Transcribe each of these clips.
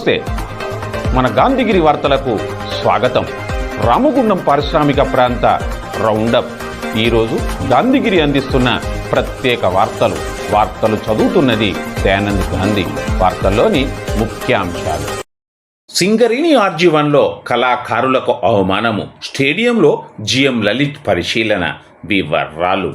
నమస్తే. మన గాంధీగిరి వార్తలకు స్వాగతం. రామగుండం పారిశ్రామిక ప్రాంత రౌండప్. ఈరోజు గాంధీగిరి అందిస్తున్న ప్రత్యేక వార్తలు. వార్తలు చదువుతున్నది దయానంద్ గాంధీ. వార్తల్లోని ముఖ్యాంశాలు. సింగరేణి ఆర్జీవన్లో కళాకారులకు అవమానము. స్టేడియంలో జిఎం లలిత్ పరిశీలన. వివరాలు.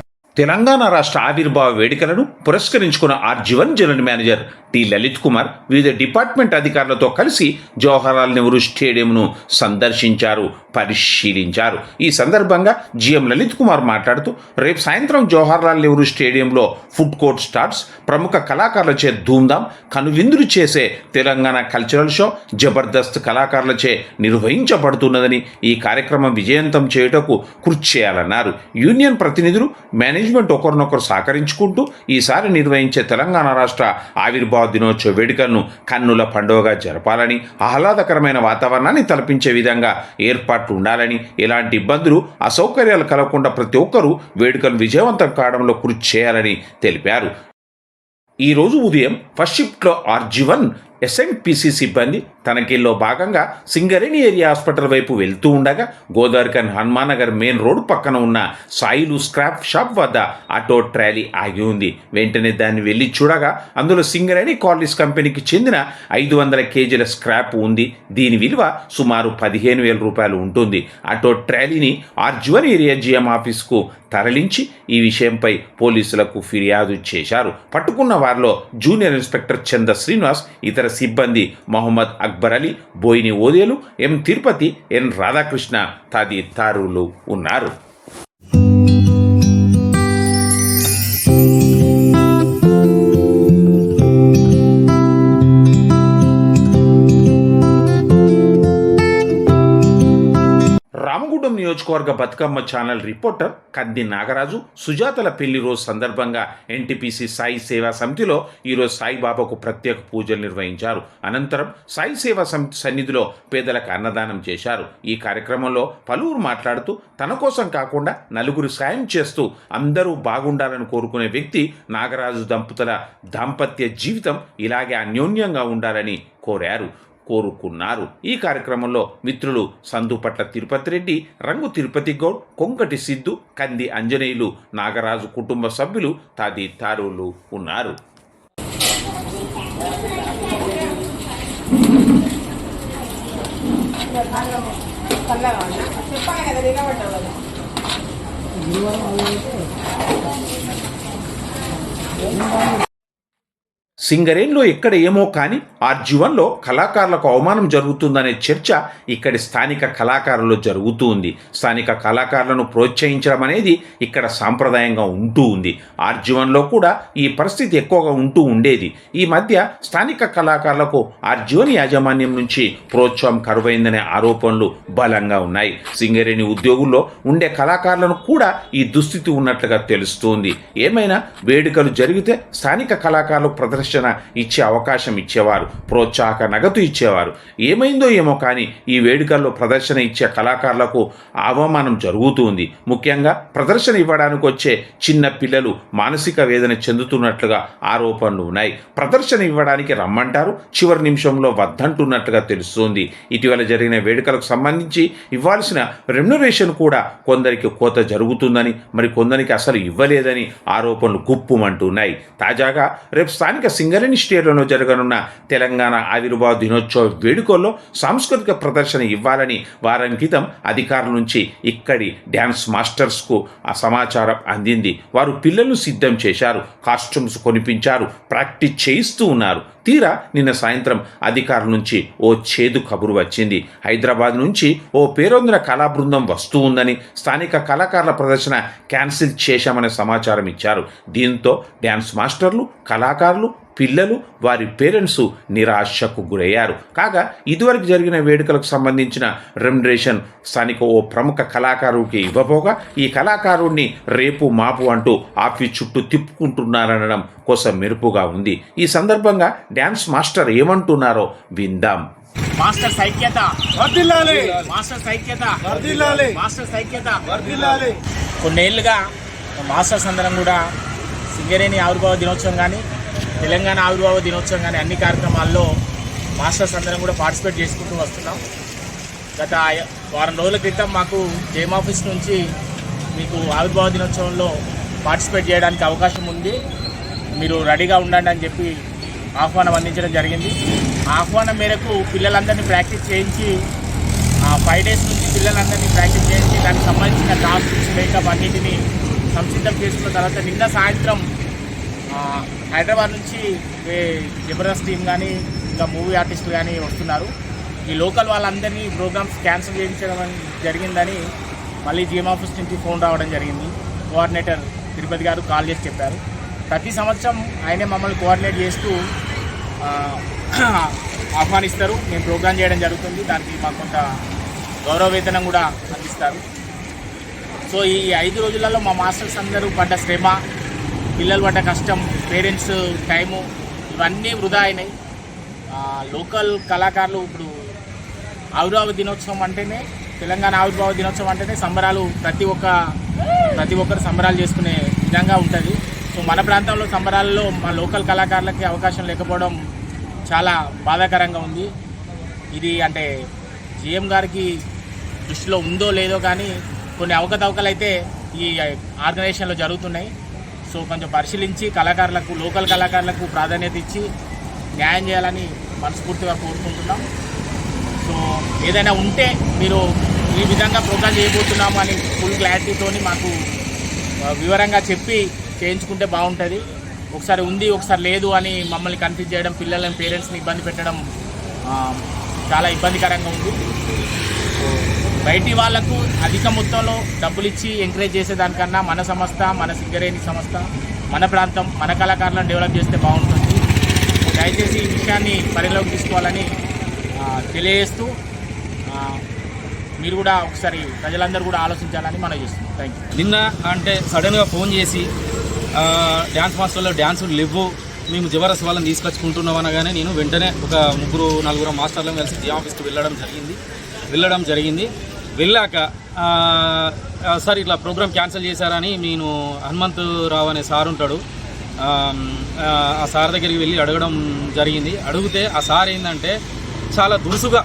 Telangana రాష్ట్ర ఆవిర్భావ వేడుకలను పురస్కరించుకున్న RG one general manager T Lalith Kumar వివిధ డిపార్ట్మెంట్ అధికారులతో కలిసి జవహర్లాల్ నెహ్రూ స్టేడియంను సందర్శించారు పరిశీలించారు. ఈ సందర్భంగా జిఎం లలిత్ కుమార్ మాట్లాడుతూ రేపు సాయంత్రం జవహర్లాల్ నెహ్రూ స్టేడియంలో ఫుడ్ కోర్ట్ స్టార్ట్స్ ప్రముఖ కళాకారులచే ధూమ్ధాం కనువిందులు చేసే తెలంగాణ కల్చరల్ షో జబర్దస్త్ కళాకారులచే నిర్వహించబడుతున్నదని ఈ కార్యక్రమం విజయవంతం చేయుటకు కృషి చేయాలన్నారు. యూనియన్ ప్రతినిధులు మేనేజ్ మేనేజ్మెంట్ ఒకరినొకరు సహకరించుకుంటూ ఈసారి నిర్వహించే తెలంగాణ రాష్ట్ర ఆవిర్భావ దినోత్సవ వేడుకలను కన్నుల పండుగగా జరపాలని ఆహ్లాదకరమైన వాతావరణాన్ని తలపించే విధంగా ఏర్పాట్లు ఉండాలని ఎలాంటి ఇబ్బందులు అసౌకర్యాలు కలగకుండా ప్రతి ఒక్కరూ వేడుకలు విజయవంతం కావడంలో కృషి చేయాలని తెలిపారు. ఈ రోజు ఉదయం ఫస్ట్ షిఫ్ట్లో ఆర్జీవన్ ఎస్ఎన్పిసి సిబ్బంది తనఖీల్లో భాగంగా సింగరేణి ఏరియా హాస్పిటల్ వైపు వెళ్తూ ఉండగా గోదావరికన్ హనుమానగర్ మెయిన్ రోడ్డు పక్కన ఉన్న సాయిలు స్క్రాప్ షాప్ వద్ద ఆటో ట్రాలీ ఆగి ఉంది. వెంటనే దాన్ని వెళ్ళి చూడగా అందులో సింగరేణి కాలనీస్ కంపెనీకి చెందిన ఐదు వందల కేజీల స్క్రాప్ ఉంది. దీని విలువ సుమారు పదిహేను వేల రూపాయలు ఉంటుంది. ఆటో ట్రాలీని ఆర్జువన్ ఏరియా జిఎం ఆఫీస్కు తరలించి ఈ విషయంపై పోలీసులకు ఫిర్యాదు చేశారు. పట్టుకున్న వారిలో జూనియర్ ఇన్స్పెక్టర్ చంద శ్రీనివాస్ ఇతర సిబ్బంది మొహమ్మద్ అక్బర్ అలీ బోయిని ఓదేలు ఎం తిరుపతి ఎన్ రాధాకృష్ణ తదితరులు ఉన్నారు. నియోజకవర్గ బతుకమ్మ ఛానల్ రిపోర్టర్ కంది నాగరాజు సుజాతల పెళ్ళి రోజు సందర్భంగా ఎన్టీపీసీ సాయి సేవా సమితిలో ఈరోజు సాయిబాబాకు ప్రత్యేక పూజలు నిర్వహించారు. అనంతరం సాయి సేవా సమితి సన్నిధిలో పేదలకు అన్నదానం చేశారు. ఈ కార్యక్రమంలో పలువురు మాట్లాడుతూ తన కోసం కాకుండా నలుగురు సాయం చేస్తూ అందరూ బాగుండాలని కోరుకునే వ్యక్తి నాగరాజు దంపతుల దాంపత్య జీవితం ఇలాగే అన్యోన్యంగా ఉండాలని కోరారు. కోరుకున్నారు. ఈ కార్యక్రమంలో మిత్రులు సందుపట్ల తిరుపతి రెడ్డి రంగు తిరుపతి గౌడ్ కొంకటి సిద్ధు కంది అంజనేయులు నాగరాజు కుటుంబ సభ్యులు తదితరులు ఉన్నారు. సింగరేన్లో ఎక్కడ ఏమో కానీ ఆర్జీవన్లో కళాకారులకు అవమానం జరుగుతుందనే చర్చ ఇక్కడి స్థానిక కళాకారుల్లో జరుగుతూ ఉంది. స్థానిక కళాకారులను ప్రోత్సహించడం అనేది ఇక్కడ సాంప్రదాయంగా ఉంటూ ఉంది. ఆర్జీవన్లో కూడా ఈ పరిస్థితి ఎక్కువగా ఉంటూ ఉండేది. ఈ మధ్య స్థానిక కళాకారులకు ఆర్జీవన్ యాజమాన్యం నుంచి ప్రోత్సాహం కరువైందనే ఆరోపణలు బలంగా ఉన్నాయి. సింగరేణి ఉద్యోగుల్లో ఉండే కళాకారులను కూడా ఈ దుస్థితి ఉన్నట్లుగా తెలుస్తోంది. ఏమైనా వేడుకలు జరిగితే స్థానిక కళాకారులు ప్రదర్శన ఇచ్చే అవకాశం ఇచ్చేవారు ప్రోత్సాహక నగదు ఇచ్చేవారు. ఏమైందో ఏమో కానీ ఈ వేడుకల్లో ప్రదర్శన ఇచ్చే కళాకారులకు అవమానం జరుగుతుంది ముఖ్యంగా ప్రదర్శన ఇవ్వడానికి వచ్చే చిన్న పిల్లలు మానసిక వేదన చెందుతున్నట్లుగా ఆరోపణలు ఉన్నాయి. ప్రదర్శన ఇవ్వడానికి రమ్మంటారు చివరి నిమిషంలో వద్దంటున్నట్లుగా తెలుస్తోంది. ఇటీవల జరిగిన వేడుకలకు సంబంధించి ఇవ్వాల్సిన రెమ్యునరేషన్ కూడా కొందరికి కోత జరుగుతుందని మరి కొందరికి అసలు ఇవ్వలేదని ఆరోపణలు గుప్పుమంటున్నాయి తాజాగా రేపు స్థానిక సింగరేణి స్టేడియంలో జరగనున్న తెలంగాణ ఆవిర్భావ దినోత్సవ వేడుకల్లో సాంస్కృతిక ప్రదర్శన ఇవ్వాలని వారం క్రితం అధికారుల నుంచి ఇక్కడి డ్యాన్స్ మాస్టర్స్కు ఆ సమాచారం అందింది. వారు పిల్లలను సిద్ధం చేశారు కాస్ట్యూమ్స్ కొనిపించారు ప్రాక్టీస్ చేయిస్తూ ఉన్నారు. తీరా నిన్న సాయంత్రం అధికారుల నుంచి ఓ చేదు కబురు వచ్చింది. హైదరాబాద్ నుంచి ఓ పేరొందిన కళా బృందం వస్తూ ఉందని స్థానిక కళాకారుల ప్రదర్శన క్యాన్సిల్ చేశామనే సమాచారం ఇచ్చారు. దీంతో డ్యాన్స్ మాస్టర్లు కళాకారులు పిల్లలు వారి పేరెంట్స్ నిరాశకు గురయ్యారు. కాగా ఇదివరకు జరిగిన వేడుకలకు సంబంధించిన రెమ్యునరేషన్ స్థానిక ఓ ప్రముఖ కళాకారుడికి ఇవ్వబోగా ఈ కళాకారుడిని రేపు మాపు అంటూ ఆఫీస్ చుట్టూ తిప్పుకుంటున్నారనడం కోసం మెరుపుగా ఉంది. ఈ సందర్భంగా డ్యాన్స్ మాస్టర్ ఏమంటున్నారో విందాం. మాస్టర్ సైక్యత. వర్ధిల్లాలి. మాస్టర్ సైక్యత. వర్ధిల్లాలి. మాస్టర్ సైక్యత. వర్ధిల్లాలి. కొన్నేళ్ళుగా మాస్టర్స్ అందరం కూడా సింగరేణి ఆవిర్భావ దినోత్సవం కానీ తెలంగాణ ఆవిర్భావ దినోత్సవం కానీ అన్ని కార్యక్రమాల్లో మాస్టర్స్ అందరం కూడా పార్టిసిపేట్ చేసుకుంటూ వస్తున్నాం. గత వారం రోజుల క్రితం మాకు జేమ్ ఆఫీస్ నుంచి మీకు ఆవిర్భావ దినోత్సవంలో పార్టిసిపేట్ చేయడానికి అవకాశం ఉంది. మీరు రెడీగా ఉండండి అని చెప్పి ఆహ్వానం అందించడం జరిగింది. ఆహ్వానం మేరకు పిల్లలందరినీ ప్రాక్టీస్ చేయించి ఫైవ్ డేస్ నుంచి పిల్లలందరినీ ప్రాక్టీస్ చేయించి దానికి సంబంధించిన టాస్క్స్ మేకప్ అన్నింటినీ సంసిద్ధం చేసుకున్న తర్వాత నిన్న సాయంత్రం హైదరాబాద్ నుంచి జబర్దస్త్ టీం కానీ ఇంకా మూవీ ఆర్టిస్టులు కానీ వస్తున్నారు. ఈ లోకల్ వాళ్ళందరినీ ప్రోగ్రామ్స్ క్యాన్సిల్ చేయించడం జరిగిందని మళ్ళీ జిఎం ఆఫీస్ నుంచి ఫోన్ రావడం జరిగింది. కోఆర్డినేటర్ తిరుపతి గారు కాల్ చేసి చెప్పారు. ప్రతి సంవత్సరం ఆయనే మమ్మల్ని కోఆర్డినేట్ చేస్తూ ఆహ్వానిస్తారు. మేము ప్రోగ్రామ్ చేయడం జరుగుతుంది. దానికి మాకు కొంత గౌరవ వేతనం కూడా అందిస్తారు. సో ఈ ఐదు రోజులలో మా మాస్టర్స్ అందరూ పడ్డ శ్రమ పిల్లలు పడ్డ కష్టం పేరెంట్స్ టైము ఇవన్నీ వృధా అయినాయి. లోకల్ కళాకారులు ఇప్పుడు ఆవిర్భావ దినోత్సవం అంటేనే తెలంగాణ ఆవిర్భావ దినోత్సవం అంటేనే సంబరాలు ప్రతి ఒక్క ప్రతి ఒక్కరు సంబరాలు చేసుకునే విధంగా ఉంటుంది. సో మన ప్రాంతంలో సంబరాల్లో మా లోకల్ కళాకారులకి అవకాశం లేకపోవడం చాలా బాధాకరంగా ఉంది. ఇది అంటే జిఎం గారికి దృష్టిలో ఉందో లేదో కానీ కొన్ని అవకతవకలు అయితే ఈ ఆర్గనైజేషన్లో జరుగుతున్నాయి. సో కొంచెం పరిశీలించి కళాకారులకు లోకల్ కళాకారులకు ప్రాధాన్యత ఇచ్చి న్యాయం చేయాలని మనస్ఫూర్తిగా కోరుకుంటున్నాం. సో ఏదైనా ఉంటే మీరు ఈ విధంగా ప్రోగ్రామ్ చేయబోతున్నాము అని ఫుల్ క్లారిటీతోని మాకు వివరంగా చెప్పి చేయించుకుంటే బాగుంటుంది. ఒకసారి ఉంది ఒకసారి లేదు అని మమ్మల్ని కన్ఫ్యూజ్ చేయడం పిల్లలని పేరెంట్స్ని ఇబ్బంది పెట్టడం చాలా ఇబ్బందికరంగా ఉంది. సో బయటి వాళ్ళకు అధిక మొత్తంలో డబ్బులు ఇచ్చి ఎంకరేజ్ చేసేదానికన్నా మన సంస్థ మన సింగరేణి సంస్థ మన ప్రాంతం మన కళాకారులను డెవలప్ చేస్తే బాగుంటుంది. దయచేసి ఈ విషయాన్ని పరిలోకి తీసుకోవాలని తెలియజేస్తూ మీరు కూడా ఒకసారి ప్రజలందరూ కూడా ఆలోచించాలని మనం చేస్తున్నాం. థ్యాంక్ యూ నిన్న అంటే సడన్గా ఫోన్ చేసి డ్యాన్స్ మాస్టర్లో డ్యాన్సులు లేవు మేము జబర్దస్త్ వాళ్ళని తీసుకొచ్చుకుంటున్నాం అనగానే నేను వెంటనే ఒక ముగ్గురు నలుగురు మాస్టర్లను కలిసి జీ ఆఫీస్కి వెళ్ళడం జరిగింది. వెళ్ళడం జరిగింది. వెళ్ళాక సార్ ఇట్లా ప్రోగ్రామ్ క్యాన్సిల్ చేశారని నేను హనుమంతరావు అనే సార్ ఉంటాడు. ఆ, సార్ దగ్గరికి వెళ్ళి అడగడం జరిగింది. అడిగితే ఆ సార్ ఏంటంటే చాలా దురుసుగా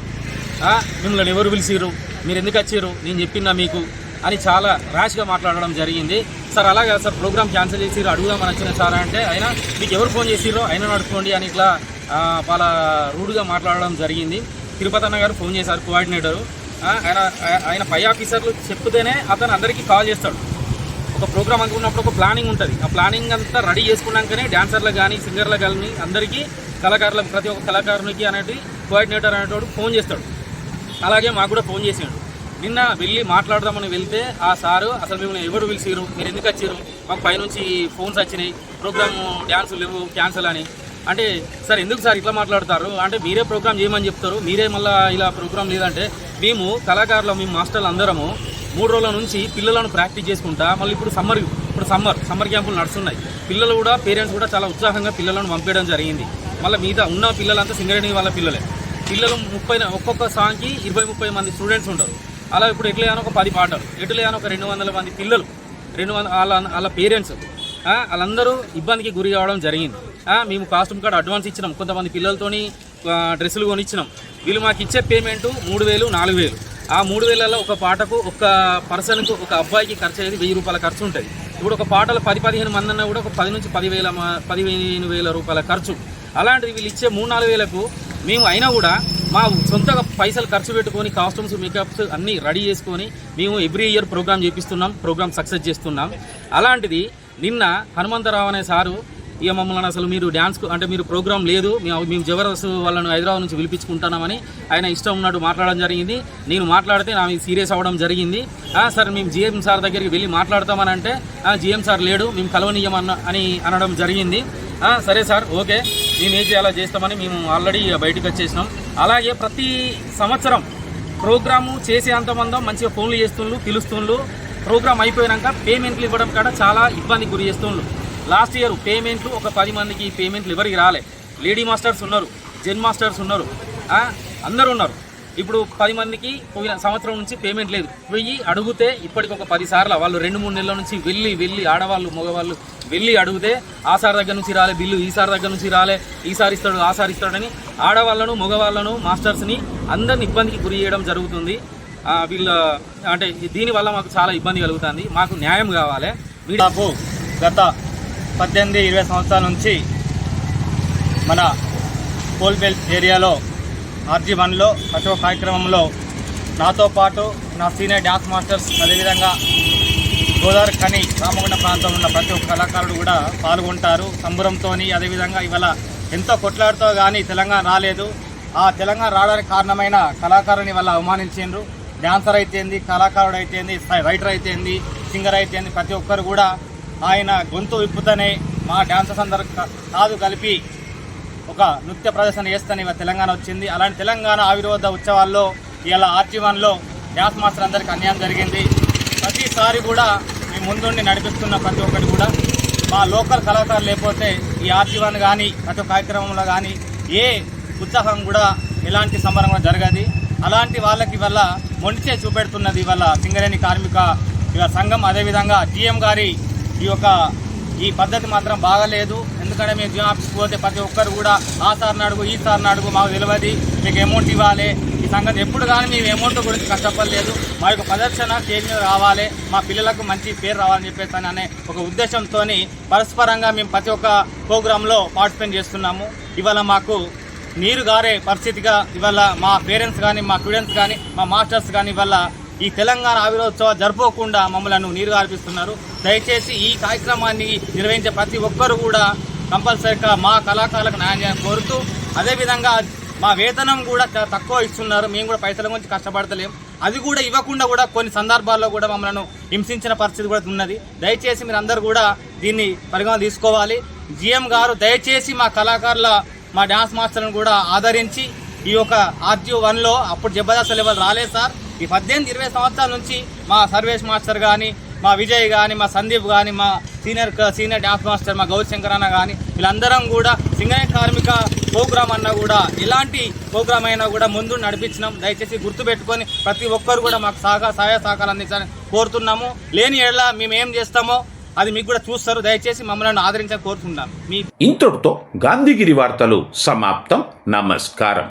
మిమ్మల్ని ఎవరు పిలిచిర్రు? మీరు ఎందుకు వచ్చారు నేను చెప్పినా మీకు అని చాలా ర్యాష్గా మాట్లాడడం జరిగింది. సార్ అలాగా సార్ ప్రోగ్రామ్ క్యాన్సిల్ చేసిరు అడుగుదామని వచ్చిన సార్ అంటే ఆయన మీకు ఎవరు ఫోన్ చేసిరో ఆయన నడుచుకోండి అని ఇట్లా చాలా రూడ్గా మాట్లాడడం జరిగింది. తిరుపతి అన్న గారు ఫోన్ చేశారు కోఆర్డినేటరు. ఆయన ఆయన పై ఆఫీసర్లు చెప్తేనే అతను అందరికీ కాల్ చేస్తాడు. ఒక ప్రోగ్రామ్ అనుకున్నప్పుడు ఒక ప్లానింగ్ ఉంటుంది. ఆ ప్లానింగ్ అంతా రెడీ చేసుకున్నాకనే డాన్సర్లకు కానీ సింగర్లకు కానీ అందరికీ కళాకారులకు ప్రతి ఒక్క కళాకారునికి అనేది కోఆర్డినేటర్ అనేటోడు ఫోన్ చేస్తాడు. అలాగే మాకు కూడా ఫోన్ చేసాడు. నిన్న వెళ్ళి మాట్లాడదామని వెళ్తే ఆ సారు అసలు మిమ్మల్ని ఎవరు పిలిచిరు మీరు ఎందుకు వచ్చారు మాకు పైనుంచి ఫోన్స్ వచ్చినాయి. ప్రోగ్రామ్ డ్యాన్స్ లేవు క్యాన్సిల్ అని. అంటే సార్ ఎందుకు సార్ ఇట్లా మాట్లాడతారు? అంటే మీరే ప్రోగ్రామ్ చేయమని చెప్తారు. మీరే మళ్ళీ ఇలా ప్రోగ్రామ్ లేదంటే మేము కళాకారులు మేము మాస్టర్లు అందరము మూడు రోజుల నుంచి పిల్లలను ప్రాక్టీస్ చేసుకుంటా మళ్ళీ ఇప్పుడు సమ్మర్ ఇప్పుడు సమ్మర్ సమ్మర్ క్యాంపులు నడుస్తున్నాయి. పిల్లలు కూడా పేరెంట్స్ కూడా చాలా ఉత్సాహంగా పిల్లలను పంపించడం జరిగింది. మళ్ళీ మిగతా ఉన్న పిల్లలంతా సింగరేణి వాళ్ళ పిల్లలే. పిల్లలు ముప్పై ఒక్కొక్క సాంగ్కి ఇరవై ముప్పై మంది స్టూడెంట్స్ ఉంటారు. అలా ఇప్పుడు ఎట్లా ఒక పది పాటలు ఎట్లా ఒక రెండు వందల మంది పిల్లలు రెండు వందల వాళ్ళ వాళ్ళ పేరెంట్స్ వాళ్ళందరూ ఇబ్బందికి గురి కావడం జరిగింది. మేము కాస్ట్యూమ్ కార్డ్ అడ్వాన్స్ ఇచ్చినాం కొంతమంది పిల్లలతోని డ్రెస్సులు కొనిచ్చినాం. వీళ్ళు మాకు ఇచ్చే పేమెంట్ మూడు వేలు నాలుగు వేలు. ఆ మూడు వేలలో ఒక పాటకు ఒక పర్సన్కు ఒక అబ్బాయికి ఖర్చు అయ్యేది వెయ్యి రూపాయల ఖర్చు ఉంటుంది. ఇప్పుడు ఒక పాటలో పది పదిహేను మంది అన్నా కూడా ఒక పది నుంచి పదివేల పదిహేను వేల రూపాయల ఖర్చు. అలాంటిది వీళ్ళు ఇచ్చే మూడు నాలుగు వేలకు మేము అయినా కూడా మా సొంతగా పైసలు ఖర్చు పెట్టుకొని కాస్ట్యూమ్స్ మేకప్స్ అన్నీ రెడీ చేసుకొని మేము ఎవ్రీ ఇయర్ ప్రోగ్రామ్ చేపిస్తున్నాం ప్రోగ్రామ్ సక్సెస్ చేస్తున్నాం. అలాంటిది నిన్న హనుమంతరావు అనే సారు ఇక మమ్మల్ని అసలు మీరు డ్యాన్స్ అంటే మీరు ప్రోగ్రామ్ లేదు. మేము మేము జబర్దస్త్ వాళ్ళని హైదరాబాద్ నుంచి పిలిపించుకుంటున్నామని ఆయన ఇష్టం ఉన్నట్టు మాట్లాడడం జరిగింది. నేను మాట్లాడితే నా మీద సీరియస్ అవ్వడం జరిగింది. సార్ మేము జిఎం సార్ దగ్గరికి వెళ్ళి మాట్లాడతామని అంటే జిఎం సార్ లేడు మేము కలవనీయమన్న అని అనడం జరిగింది. సరే సార్ ఓకే. మేము ఏం చేయాలో చేస్తామని మేము ఆల్రెడీ బయటకు వచ్చేసినాం. అలాగే ప్రతి సంవత్సరం ప్రోగ్రాము చేసే అంతమందం మంచిగా ఫోన్లు చేస్తుండ్రు పిలుస్తుండ్రు ప్రోగ్రామ్ అయిపోయాక పేమెంట్లు ఇవ్వడం కూడా చాలా ఇబ్బంది గురి చేస్తుండ్రు లాస్ట్ ఇయర్ పేమెంట్లు ఒక పది మందికి పేమెంట్లు ఎవరికి రాలే. లేడీ మాస్టర్స్ ఉన్నారు జెన్ మాస్టర్స్ ఉన్నారు అందరూ ఉన్నారు. ఇప్పుడు పది మందికి పోయిన సంవత్సరం నుంచి పేమెంట్ లేదు. వెయ్యి అడిగితే ఇప్పటికి ఒక పది సార్లు వాళ్ళు రెండు మూడు నెలల నుంచి వెళ్ళి వెళ్ళి ఆడవాళ్ళు మగవాళ్ళు వెళ్ళి అడిగితే ఆ సార్ దగ్గర నుంచి రాలే బిల్లు ఈ సార్ దగ్గర నుంచి రాలే ఈ సార్ ఇస్తాడు ఆ సార్ ఇస్తాడని ఆడవాళ్ళను మగవాళ్ళను మాస్టర్స్ని అందరిని ఇబ్బందికి గురి చేయడం జరుగుతుంది. వీళ్ళ అంటే దీనివల్ల మాకు చాలా ఇబ్బంది కలుగుతుంది. మాకు న్యాయం కావాలి. వీడి గత పద్దెనిమిది ఇరవై సంవత్సరాల నుంచి మన కోల్బెల్ ఏరియాలో ఆర్జీ వన్లో ప్రతి ఒక్క కార్యక్రమంలో నాతో పాటు నా సీనియర్ డ్యాన్స్ మాస్టర్స్ అదేవిధంగా గోదావరి కని రామగుండ ప్రాంతంలో ఉన్న ప్రతి ఒక్క కళాకారుడు కూడా పాల్గొంటారు. సంబురంతో అదేవిధంగా ఇవాళ ఎంతో కొట్లాడుతో కానీ తెలంగాణ రాలేదు. ఆ తెలంగాణ రావడానికి కారణమైన కళాకారుని వల్ల అవమానించిండ్రు. డాన్సర్ అయితేంది కళాకారుడు అయితేంది రైటర్ అయితేంది సింగర్ అయితేంది ప్రతి ఒక్కరు కూడా ఆయన గొంతు విప్పుతనే మా డాన్సర్స్ అందరు కాదు కలిపి ఒక నృత్య ప్రదర్శన చేస్తాను ఇవాళ తెలంగాణ వచ్చింది. అలాంటి తెలంగాణ ఆవిర్వాద ఉత్సవాల్లో ఇలా ఆర్జీవన్లో డ్యాన్స్ మాస్టర్ అందరికి అన్యాయం జరిగింది. ప్రతిసారి కూడా మేము ముందుండి నడిపిస్తున్న ప్రతి ఒక్కటి కూడా మా లోకల్ కళాకారులు లేకపోతే ఈ ఆర్జీవన్ కానీ ప్రతి కార్యక్రమంలో కానీ ఏ ఉత్సాహం కూడా ఎలాంటి సంబరం కూడా జరగదు. అలాంటి వాళ్ళకి వల్ల మొండిచే చూపెడుతున్నది వల్ల సింగరేణి కార్మిక ఇలా సంఘం. అదేవిధంగా జీఎం గారి ఈ యొక్క ఈ పద్ధతి మాత్రం బాగలేదు. ఎందుకంటే మేము జియో ఆఫీస్కి పోతే ప్రతి ఒక్కరు కూడా ఆ సార్ని అడుగు ఈ సార్ని అడుగు మాకు తెలియదు మీకు అమౌంట్ ఇవ్వాలి. ఈ సంగతి ఎప్పుడు కానీ మేము అమౌంట్ గురించి కష్టపడలేదు. మా యొక్క ప్రదర్శన స్టేజ్ మీద రావాలి. మా పిల్లలకు మంచి పేరు రావాలని చెప్పేసి అనే ఒక ఉద్దేశంతో పరస్పరంగా మేము ప్రతి ఒక్క ప్రోగ్రాంలో పార్టిసిపేట్ చేస్తున్నాము. ఇవాళ మాకు నీరు గారే పరిస్థితిగా ఇవాళ మా పేరెంట్స్ కానీ మా స్టూడెంట్స్ కానీ మా మాస్టర్స్ కానీ ఇవాళ ఈ తెలంగాణ ఆవిరోత్సవాలు జరుపుకోకుండా మమ్మల్ని నీరు గారిపిస్తున్నారు దయచేసి ఈ కార్యక్రమాన్ని నిర్వహించే ప్రతి ఒక్కరు కూడా కంపల్సరీగా మా కళాకారులకు న్యాయం చేయాలని కోరుతూ అదేవిధంగా మా వేతనం కూడా చాలా తక్కువ ఇస్తున్నారు. మేము కూడా పైసల గురించి కష్టపడతలేం. అది కూడా ఇవ్వకుండా కూడా కొన్ని సందర్భాల్లో కూడా మమ్మల్ని హింసించిన పరిస్థితి కూడా ఉన్నది. దయచేసి మీరు అందరూ కూడా దీన్ని పరిగణన తీసుకోవాలి. జిఎం గారు దయచేసి మా కళాకారుల మా డ్యాన్స్ మాస్టర్లను కూడా ఆదరించి ఈ యొక్క ఆర్జీ వన్లో అప్పుడు జబర్దస్త్ లెవెల్ రాలేదు సార్. ఈ పద్దెనిమిది ఇరవై సంవత్సరాల నుంచి మా సర్వేష్ మాస్టర్ కానీ మా విజయ్ కానీ మా సందీప్ కానీ మా సీనియర్ సీనియర్ డ్యాన్స్ మాస్టర్ మా గౌరీ అన్న కానీ వీళ్ళందరం కూడా సింగరేణి కార్మిక ప్రోగ్రామ్ అన్నా కూడా ఎలాంటి ప్రోగ్రామ్ అయినా కూడా ముందు నడిపించినాం. దయచేసి గుర్తుపెట్టుకొని ప్రతి ఒక్కరు కూడా మాకు సహకార సహాయ సహకారాలు అందించాలని కోరుతున్నాము. లేని ఏళ్ళ మేము ఏం చేస్తామో అది మీకు కూడా చూస్తారు. దయచేసి మమ్మల్ని ఆదరించాలని కోరుతున్నాం. మీ ఇంతటితో గాంధీగిరి వార్తలు సమాప్తం. నమస్కారం.